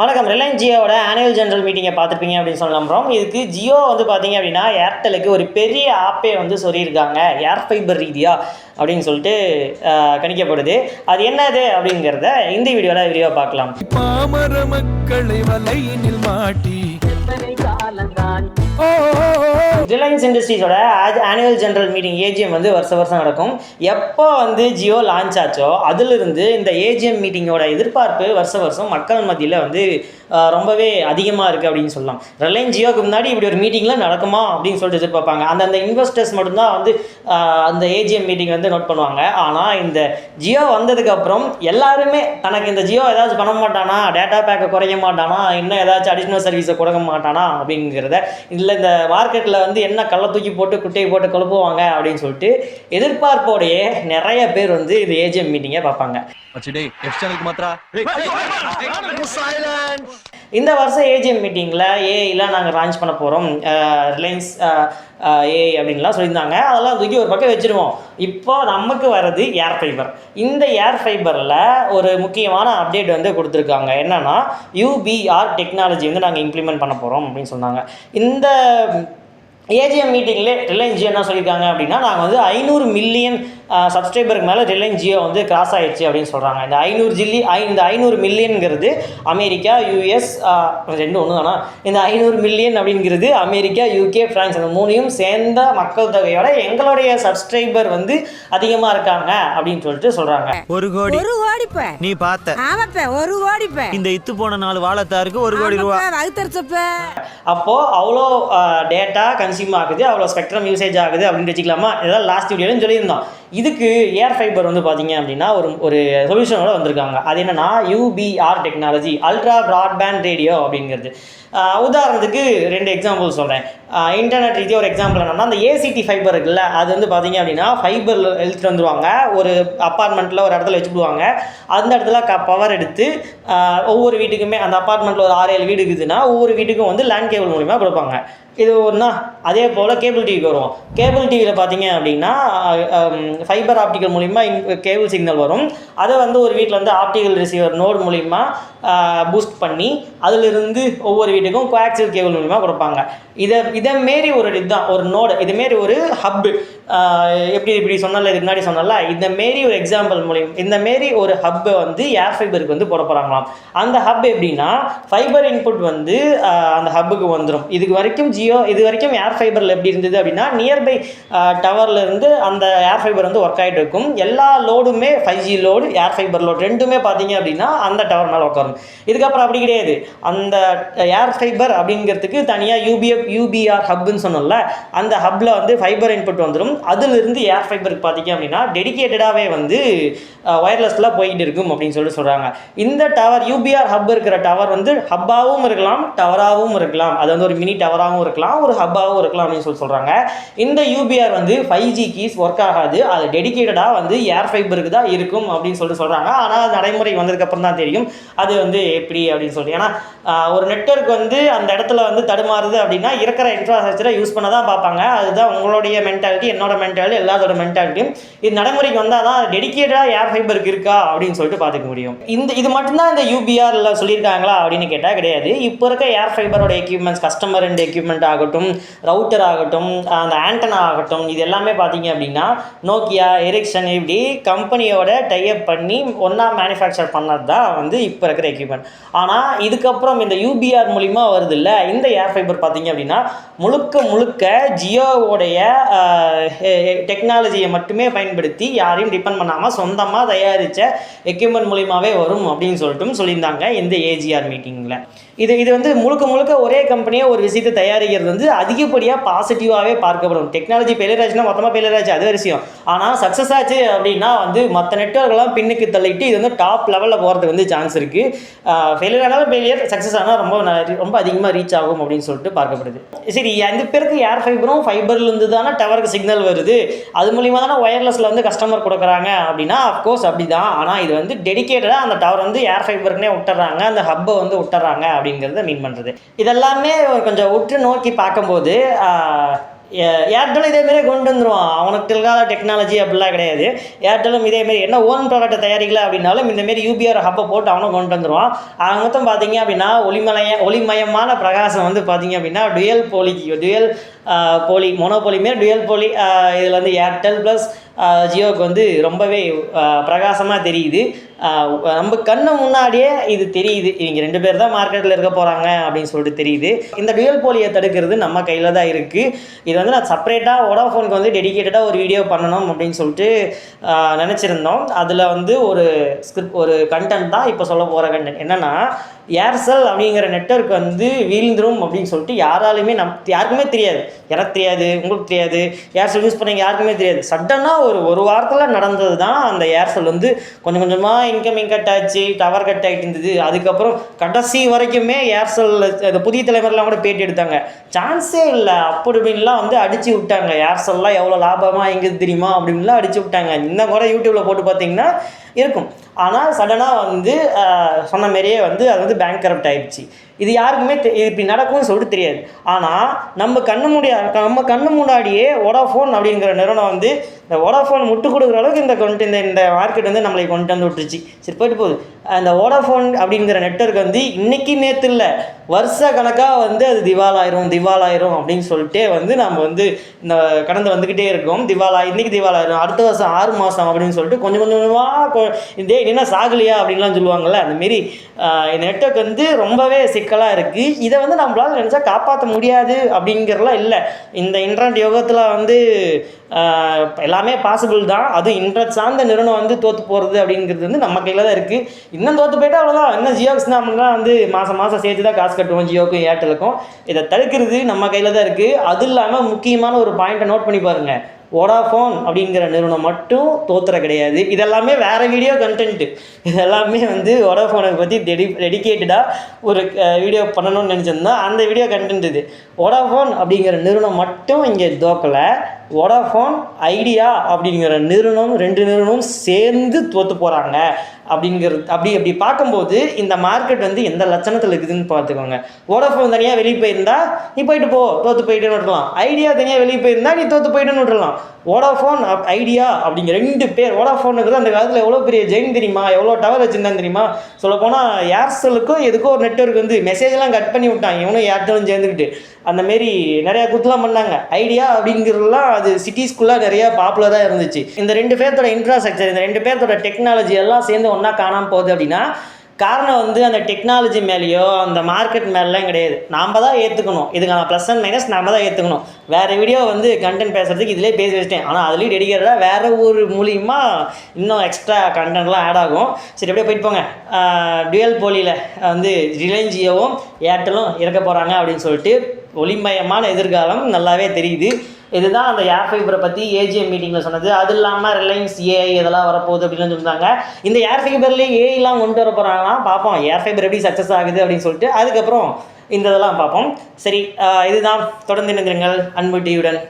வணக்கம். Reliance ஜியோவோட annual general மீட்டிங்கை பார்த்துருப்பீங்க அப்படின்னு சொல்ல நம்புறோம் இதுக்கு ஜியோ வந்து பார்த்தீங்க அப்படின்னா ஏர்டெலுக்கு ஒரு பெரிய ஆப்பே வந்து சொல்லியிருக்காங்க. ஏர் ஃபைபர் ரீதியா அப்படின்னு சொல்லிட்டு கணிக்கப்படுது. அது என்னது அப்படிங்கிறத இந்த வீடியோவில் வீடியோ பார்க்கலாம். பாமர மக்களை வலையினில் மாட்டி. ரிலையன்ஸ் இண்டஸ்ட்ரீஸோட ஆனுவல் ஜென்ரல் மீட்டிங் ஏஜிஎம் வந்து வருஷ வருஷம் நடக்கும். எப்போ வந்து ஜியோ லான்ச் ஆச்சோ அதிலிருந்து இந்த ஏஜிஎம் மீட்டிங்கோட எதிர்பார்ப்பு வருஷ வருஷம் மக்கள் மத்தியில் வந்து ரொம்பவே அதிகமாக இருக்குது அப்படின்னு சொல்லலாம் ரிலையன்ஸ் ஜியோக்கு முன்னாடி இப்படி ஒரு மீட்டிங்லாம் நடக்குமா அப்படின்னு சொல்லிட்டு எதிர்பார்ப்பாங்க அந்த அந்த இன்வெஸ்டர்ஸ் மட்டும்தான் வந்து அந்த ஏஜிஎம் மீட்டிங் வந்து நோட் பண்ணுவாங்க ஆனால் இந்த ஜியோ வந்ததுக்கப்புறம் எல்லாருமே தனக்கு இந்த ஜியோ ஏதாச்சும் பண்ண மாட்டானா டேட்டா பேக்கை குறைக்க மாட்டானா இன்னும் ஏதாச்சும் அடிஷ்னல் சர்வீஸை கொடுக்க மாட்டானா அப்படிங்கிறத இதில் இந்த மார்க்கெட்டில் வந்து என்ன கள்ள தூக்கி போட்டு குட்டையை போட்டு குழப்புவாங்க அப்படின்னு சொல்லிட்டு எதிர்பார்ப்போடையே நிறைய பேர் வந்து இந்த ஏஜிஎம் மீட்டிங்கை பார்ப்பாங்க இந்த வருஷம் ஏஜிஎம் மீட்டிங்கில் ஏஐலாம் நாங்கள் லான்ச் பண்ண போகிறோம் ரிலையன்ஸ் ஏஐ அப்படின்லாம் சொல்லியிருந்தாங்க. அதெல்லாம் தூக்கி ஒரு பக்கம் வச்சுருவோம். இப்போ நமக்கு வர்றது ஏர் ஃபைபர் இந்த ஏர் ஃபைபரில் ஒரு முக்கியமான அப்டேட் வந்து கொடுத்துருக்காங்க. என்னென்னா யூபிஆர் டெக்னாலஜி வந்து நாங்கள் இம்ப்ளிமெண்ட் பண்ண போகிறோம் அப்படின்னு சொன்னாங்க. இந்த ஏஜிஎம் மீட்டிங்லே ரிலையன்ஸ் என்ன சொல்லியிருக்காங்க அப்படின்னா நாங்கள் வந்து ஐநூறு மில்லியன் சப்ஸ்கிரைபருக்கு மேலே ரிலையன்ஸ் ஜியோ வந்து கிராஸ் ஆயிடுச்சு அப்படின்னு சொல்கிறாங்க இந்த ஐநூறு ஜில்லி ஐ இந்த ஐநூறு மில்லியனுங்கிறது அமெரிக்கா யூஎஸ் ரெண்டு ஒன்று தானா? இந்த ஐநூறு மில்லியன் அப்படிங்கிறது அமெரிக்கா யூகே ஃப்ரான்ஸ் இந்த மூணையும் சேர்ந்த மக்கள் தொகையோட எங்களுடைய சப்ஸ்கிரைபர் வந்து அதிகமாக இருக்காங்க அப்படின்னு சொல்லிட்டு சொல்கிறாங்க ஒரு கோடி. ஒரு கோடிப்ப நீ பார்த்த. ஆமாப்ப ஒரு கோடிப்ப இந்த இத்து போன நாலு வாழத்தாருக்கு ஒரு கோடி ரூபா. அப்போது அவ்வளோ டேட்டா கன்சியூம் ஆகுது அவ்வளோ ஸ்பெக்ட்ரம் யூசேஜ் ஆகுது அப்படின்னு வச்சுக்கலாமா? இதெல்லாம் லாஸ்ட் வீடியோலையும் சொல்லியிருந்தோம். இதுக்கு ஏர் ஃபைபர் வந்து பார்த்தீங்க அப்படின்னா ஒரு ஒரு சொல்யூஷனோட வந்திருக்காங்க. அது என்னன்னா UBR technology ultra broadband radio அப்படிங்கிறது. உதாரணத்துக்கு ரெண்டு எக்ஸாம்பிள் சொல்கிறேன் இன்டர்நெட் ரீதியாக ஒரு எக்ஸாம்பிள் என்னன்னா அந்த ஏசிடி ஃபைபர் இருக்குல்ல அது வந்து பார்த்தீங்க அப்படின்னா ஃபைபர் எழுத்துட்டு வந்துடுவாங்க ஒரு அப்பார்ட்மெண்ட்டில் ஒரு இடத்துல வச்சுடுவாங்க அந்த இடத்துல க பவர் எடுத்து ஒவ்வொரு வீட்டுக்குமே அந்த அப்பார்ட்மெண்ட்டில் ஒரு ஆறு ஏழு வீடு இருக்குதுன்னா ஒவ்வொரு வீட்டுக்கும் வந்து லேண்ட் கேபிள் மூலிமா கொடுப்பாங்க. இது ஒன்றா அதே போல் கேபிள் டிவிக்கு வருவோம் கேபிள் டிவியில் பார்த்தீங்க அப்படின்னா ஃபைபர் ஆப்டிக்கல் மூலிமா கேபிள் சிக்னல் வரும். அதை வந்து ஒரு வீட்டில் வந்து ஆப்டிக்கல் ரிசீவர் நோடு மூலிமா பூஸ்ட் பண்ணி அதிலிருந்து ஒவ்வொரு வீட்டுக்கும் கோஆக்சியல் கேபிள் மூலிமா கொடுப்பாங்க. இதை இதை மாரி ஒரு இதுதான் ஒரு நோடு இதுமாரி ஒரு ஹப்பு எப்படி இப்படி சொன்னால இதுக்கு முன்னாடி சொன்னால இந்த மாரி ஒரு எக்ஸாம்பிள் மூலியம் இந்த மாரி ஒரு ஹப்பை வந்து ஏர் ஃபைபருக்கு வந்து போட போகிறாங்களாம் அந்த ஹப் எப்படின்னா ஃபைபர் இன்புட் வந்து அந்த ஹப்புக்கு வந்துடும் இதுக்கு வரைக்கும் ஜியோ இது வரைக்கும் ஏர் ஃபைபரில் எப்படி இருந்தது அப்படின்னா நியர்பை டவர்லேருந்து அந்த ஏர் ஃபைபர் வந்து ஒர்க் ஆகிட்டு இருக்கும். எல்லா லோடுமே five G load air fiber load ரெண்டுமே பார்த்தீங்க அப்படின்னா அந்த டவர் மேலே உட்காரும் இதுக்கப்புறம் அப்படி கிடையாது. அந்த ஏர் ஃபைபர் அப்படிங்கிறதுக்கு தனியாக யூபிஎஃப் யூபிஆர் ஹப்னு சொன்னோம்ல அந்த ஹப்பில் வந்து ஃபைபர் இன்புட் வந்துடும் அதிலிருந்து ஏர் ஃபைபருக்கு பார்த்தீங்க அப்படின்னா டெடிகேட்டடாகவே வந்து ஒயர்லெஸ்லாம் போயிட்டு இருக்கும் அப்படின்னு சொல்லிட்டு சொல்கிறாங்க இந்த டவர் யூபிஆர் ஹப் இருக்கிற டவர் வந்து ஹப்பாகவும் இருக்கலாம் டவராகவும் இருக்கலாம். அது வந்து ஒரு மினி டவராகவும் இருக்கலாம் ஒரு ஹப்பாகவும் இருக்கலாம் அப்படின்னு சொல்லி சொல்கிறாங்க இந்த யூபிஆர் வந்து ஃபைவ் ஜி கீஸ் ஒர்க் ஆகாது. அது டெடிகேட்டடாக வந்து ஏர் ஃபைபருக்கு தான் இருக்கும் அப்படின்னு சொல்லிட்டு சொல்கிறாங்க ஆனால் நடைமுறை வந்ததுக்கப்புறம் தான் தெரியும். அது வந்து எப்படி அப்படின்னு சொல்லிட்டு. ஏன்னா ஒரு நெட்வொர்க் வந்து அந்த இடத்துல வந்து தடுமாறுது அப்படின்னா இருக்கிற இன்ஃப்ராஸ்ட்ரக்சரை யூஸ் பண்ண தான் பார்ப்பாங்க. அதுதான் உங்களுடைய மென்டாலிட்டி என்னோட மென்டாலிட்டி எல்லாத்தோட மென்டாலிட்டியும் இது நடைமுறைக்கு வந்தால் தான் டெடிகேட்டடாக ஏர் ஃபைபருக்கு இருக்கா அப்படின்னு சொல்லிட்டு பார்த்துக்க முடியும். இந்த இது மட்டும்தான் இந்த யூபிஆரில் சொல்லியிருக்காங்களா அப்படின்னு கேட்டால் கிடையாது. இப்போ இருக்க ஏர் ஃபைபரோட எக்யூப்மெண்ட்ஸ் கஸ்டமர் அண்ட் எக்யூப்மெண்ட் ஆகட்டும் ரவுட்டர் ஆகட்டும் அந்த ஆண்டனா ஆகட்டும் இது எல்லாமே பார்த்தீங்க அப்படின்னா நோக்கியா எரிக்சன் இப்படி கம்பெனியோட டைப் பண்ணி ஒன்றா மேனுஃபேக்சர் பண்ணது தான் வந்து இப்போ இருக்கிற எக்யூப்மெண்ட் ஆனால் இதுக்கப்புறம் இந்த யூபிஆர் மூலிமா வருது இல்லை இந்த ஏர் ஃபைபர் பார்த்தீங்க அப்படின்னா முழுக்க முழுக்க ஜியோவோடைய டெக்னாலஜியை மட்டுமே பயன்படுத்தி யாரையும் டிபெண்ட் பண்ணாமல் சொந்தமாக தயாரித்த எக்யூப்மெண்ட் மூலியமாகவே வரும் அப்படின்னு சொல்லிட்டும் சொல்லியிருந்தாங்க இந்த ஏஜிஆர் மீட்டிங்கில் இது இது வந்து முழுக்க முழுக்க ஒரே கம்பெனியே ஒரு விஷயத்தை தயாரிக்கிறது வந்து அதிகப்படியாக பாசிட்டிவாகவே பார்க்கப்படும். டெக்னாலஜி ஃபெயிலியர் ஆச்சுன்னா மொத்தமாக ஃபெயிலியர் ஆச்சு அது விஷயம். ஆனால் சக்ஸஸ் ஆச்சு அப்படின்னா வந்து மற்ற நெட்ஒர்க்லாம் பின்னுக்கு தள்ளிட்டு இது வந்து டாப் லெவலில் போகிறதுக்கு வந்து சான்ஸ் இருக்குது ஃபெயிலியர் ஆனாலும் ஃபெயிலியர் சக்ஸஸ் ஆனால் ரொம்ப ரொம்ப அதிகமாக ரீச் ஆகும் அப்படின்னு சொல்லிட்டு பார்க்கப்படுது. சரி அந்த பேருக்கு ஏர் ஃபைபரும் ஃபைபர்லேருந்து தானே டவருக்கு சிக்னல் வருது. அது மூலிமா தானே ஒயர்லெஸில் வந்து கஸ்டமர் கொடுக்குறாங்க அப்படின்னா அஃப்கோர்ஸ் அப்படி தான் ஆனால் இது வந்து டெடிகேட்டடாக அந்த டவர் வந்து ஏர் ஃபைபருக்குனே விட்டுறாங்க. அந்த ஹப்பை வந்து விட்டுறாங்க அப்படிங்கிறத மீன் பண்ணுறது இதெல்லாமே கொஞ்சம் உற்று நோக்கி பார்க்கும்போது ஏர்டெலும் இதேமாரி கொண்டு வந்துருவான். அவனுக்கு இருக்காத டெக்னாலஜி அப்படிலாம் கிடையாது. ஏர்டெலும் இதேமாரி என்ன ஓன் ப்ராடக்ட்டை தயாரிக்கல அப்படின்னாலும் இந்தமாரி யூபிஆர் ஹப்பை போட்டு அவனும் கொண்டு வந்துருவான். அவங்க மொத்தம் பார்த்தீங்க அப்படின்னா ஒளிமலைய ஒளிமயமான பிரகாசம் வந்து பார்த்தீங்க அப்படின்னா டுயல் போலிக்கு டுயல் போலி மோனோபோலி மாரி டுயல் போலி இதில் வந்து ஏர்டெல் ப்ளஸ் ஜியோவுக்கு வந்து ரொம்பவே பிரகாசமாக தெரியுது. நம்ம கண்ணு முன்னாடியே இது தெரியுது. இவங்க ரெண்டு பேர் தான் மார்க்கெட்டில் இருக்க போகிறாங்க அப்படின்னு சொல்லிட்டு தெரியுது. இந்த டுயல் போலியை தடுக்கிறது நம்ம கையில் தான் இருக்குது இது வந்து நான் செப்பரேட்டாக வோடாஃபோனுக்கு வந்து டெடிகேட்டடாக ஒரு வீடியோ பண்ணணும் அப்படின்னு சொல்லிட்டு நினச்சிருந்தோம். அதில் வந்து ஒரு ஸ்கிரிப்ட் ஒரு கண்டென்ட் தான் இப்போ சொல்ல போகிற கண்டென்ட் என்னென்னா ஏர்செல் அப்படிங்கிற நெட்வொர்க் வந்து வீழ்ந்துரும் அப்படின்னு சொல்லிட்டு யாராலுமே நம் யாருக்குமே தெரியாது. எனக்கு தெரியாது உங்களுக்கு தெரியாது ஏர்செல் யூஸ் பண்ணீங்க யாருக்குமே தெரியாது. சடனாக ஒரு ஒரு வாரத்தில் நடந்தது தான் அந்த ஏர்செல் வந்து கொஞ்சம் கொஞ்சமாக இன்கமிங் கட் ஆச்சு டவர் கட் ஆகிட்டு இருந்தது. அதுக்கப்புறம் கடைசி வரைக்குமே ஏர்செல் அந்த புதிய தலைமுறைலாம் கூட பேட்டி எடுத்தாங்க. சான்ஸே இல்லை. அப்படி இப்படின்லாம் வந்து அடிச்சு விட்டாங்க. ஏர்செல்லாம் எவ்வளோ லாபமாக எங்கே தெரியுமா? அப்படின்லாம் அடிச்சு விட்டாங்க. இன்னும் கூட யூடியூப்பில் போட்டு பார்த்தீங்கன்னா இருக்கும். ஆனால் சடனாக வந்து சொன்ன மாதிரியே வந்து அது வந்து பேங்க் கரப்ட் ஆயிடுச்சு. இது யாருக்குமே தெ- இது இப்படி நடக்கும்னு சொல்லிட்டு தெரியாது. ஆனால் நம்ம கண்ணு முடியா நம்ம கண்ணு முன்னாடியே வோடாஃபோன் அப்படிங்கிற நிறுவனம் வந்து இந்த வோடாஃபோன் முட்டு கொடுக்குற அளவுக்கு இந்த கொண்டு இந்த இந்த மார்க்கெட் வந்து நம்மளை கொண்டு வந்து விட்டுருச்சு. சரி போயிட்டு போகுது. அந்த வோடாஃபோன் அப்படிங்கிற நெட்வொர்க் வந்து இன்றைக்கி நேற்று இல்லை. வருஷ கணக்காக வந்து அது திவாலாயிரும் திவாலாயிரும் அப்படின்னு சொல்லிட்டு வந்து நம்ம வந்து இந்த கடந்து வந்துக்கிட்டே இருக்கோம். திவாலா இன்னைக்கு திவாலாயிரும் அடுத்த வருஷம் ஆறு மாதம் அப்படின்னு சொல்லிட்டு கொஞ்சம் கொஞ்சம் கொஞ்சமாக இதே என்ன சாகலையா அப்படின்லாம் சொல்லுவாங்கள்ல அந்த மாரி நெட்வொர்க் வந்து ரொம்பவே சிக்கலாக இருக்குது இதை வந்து நம்மளால் நினச்சா காப்பாற்ற முடியாது அப்படிங்கிறலாம் இல்லை. இந்த இன்டர்நெட் யோகத்தில் வந்து எல்லாமே பாசிபிள் தான். அதுவும் இன்டர்நெட் சார்ந்த நிறுவனம் வந்து தோற்று போகிறது அப்படிங்கிறது வந்து நம்ம கையில் தான் இருக்குது இன்னும் தோற்று போயிட்டால் அவ்வளோதான் இன்னும் ஜியோக்ஸ் நம்மளாம் வந்து மாதம் மாதம் சேர்த்து தான் காசு கட்டுவோம் ஜியோக்கும் ஏர்டெலுக்கும். இதை தடுக்கிறது நம்ம கையில் தான் இருக்குது அது இல்லாமல் முக்கியமான ஒரு பாயிண்ட்டை நோட் பண்ணி பாருங்கள் வோடாஃபோன் அப்படிங்கிற நிறுவனம் மட்டும் தோத்துற கிடையாது. இதெல்லாமே வேறு வீடியோ கண்டென்ட்டு இதெல்லாமே வந்து வோடாஃபோனை பற்றி டெடி டெடிக்கேட்டடாக ஒரு வீடியோ பண்ணணும்னு நினச்சிருந்தோம் அந்த வீடியோ கண்டென்ட் இது. வோடாஃபோன் அப்படிங்கிற நிறுவனம் மட்டும் இங்கே தோக்கலை. வோடாஃபோன் ஐடியா அப்படிங்கிற நிறுவனம் ரெண்டு நிறுவனமும் சேர்ந்து தோற்று போகிறாங்க அப்படிங்கிறது அப்படி அப்படி பார்க்கும்போது இந்த மார்க்கெட் வந்து எந்த லட்சணத்தில் இருக்குதுன்னு பார்த்துக்கோங்க. வோடாஃபோன் தனியாக வெளியே போயிருந்தா நீ போயிட்டு போ தோற்று போயிட்டுன்னு விட்டுலாம் ஐடியா தனியாக வெளியே போயிருந்தா நீ தோற்று போயிட்டுன்னு விட்டுலாம் ஓடாஃபோன் ஐடியா அப்படிங்கிற ரெண்டு பேர் ஓடாஃபோனுக்கு தான் அந்த காலத்தில் எவ்வளோ பெரிய ஜெயின் தெரியுமா? எவ்வளோ டவர் வச்சுருந்தான்னு தெரியுமா? சொல்லப்போனால் ஏர்செலுக்கும் எதுக்கோ ஒரு நெட்ஒர்க் வந்து மெசேஜ்லாம் கட் பண்ணி விட்டான் இவனும் ஏர்டெலும் சேர்ந்துக்கிட்டு. அந்த மாரி நிறையா குத்துலாம் பண்ணாங்க. ஐடியா அப்படிங்கிறதுலாம் அது சிட்டிஸ்குள்ளே நிறையா பாப்புலராக இருந்துச்சு. இந்த ரெண்டு பேர்த்தோட இன்ஃப்ராஸ்ட்ரக்சர் இந்த ரெண்டு பேர்த்தோட டெக்னாலஜி எல்லாம் சேர்ந்து ஒன்றா காணாமல் போகுது அப்படின்னா காரணம் வந்து அந்த டெக்னாலஜி மேலேயோ அந்த மார்க்கெட் மேலாம் கிடையாது. நாம் தான் ஏற்றுக்கணும் இதுக்கான ப்ளஸ் அண்ட் மைனஸ் நாம் தான் ஏற்றுக்கணும் வேறு வீடியோ வந்து கண்டென்ட் பேசுகிறதுக்கு இதிலே பேசி வச்சிட்டேன். ஆனால் அதுலேயும் டெடிக்கேட்டடாக வேறு ஒரு மூலியமாக இன்னும் எக்ஸ்ட்ரா கண்டென்ட்லாம் ஆட் ஆகும். சரி அப்படியே போயிட்டு போங்க. டுவெல் போலியில் வந்து ரிலையன்ஸ் ஜியோவும் ஏர்டெலும் இறக்க போகிறாங்க அப்படின்னு சொல்லிட்டு ஒளிமயமான எதிர்காலம் நல்லாவே தெரியுது. இதுதான் அந்த ஏர் ஃபைபரை பற்றி ஏஜிஎம் மீட்டிங்கில் சொன்னது. அது இல்லாமல் ரிலையன்ஸ் ஏஐ இதெல்லாம் வரப்போகுது அப்படின்னு சொன்னாங்க. இந்த ஏர் ஃபைபர்லேயே ஏஐலாம் கொண்டு வர போகிறாங்கன்னா பார்ப்போம். ஏர் ஃபைபர் எப்படி சக்ஸஸ் ஆகுது அப்படின்னு சொல்லிட்டு அதுக்கப்புறம் இந்த இதெல்லாம் பார்ப்போம். சரி இதுதான். தொடர்ந்து இணைந்திருங்கள். அன்பு டிவியுடன்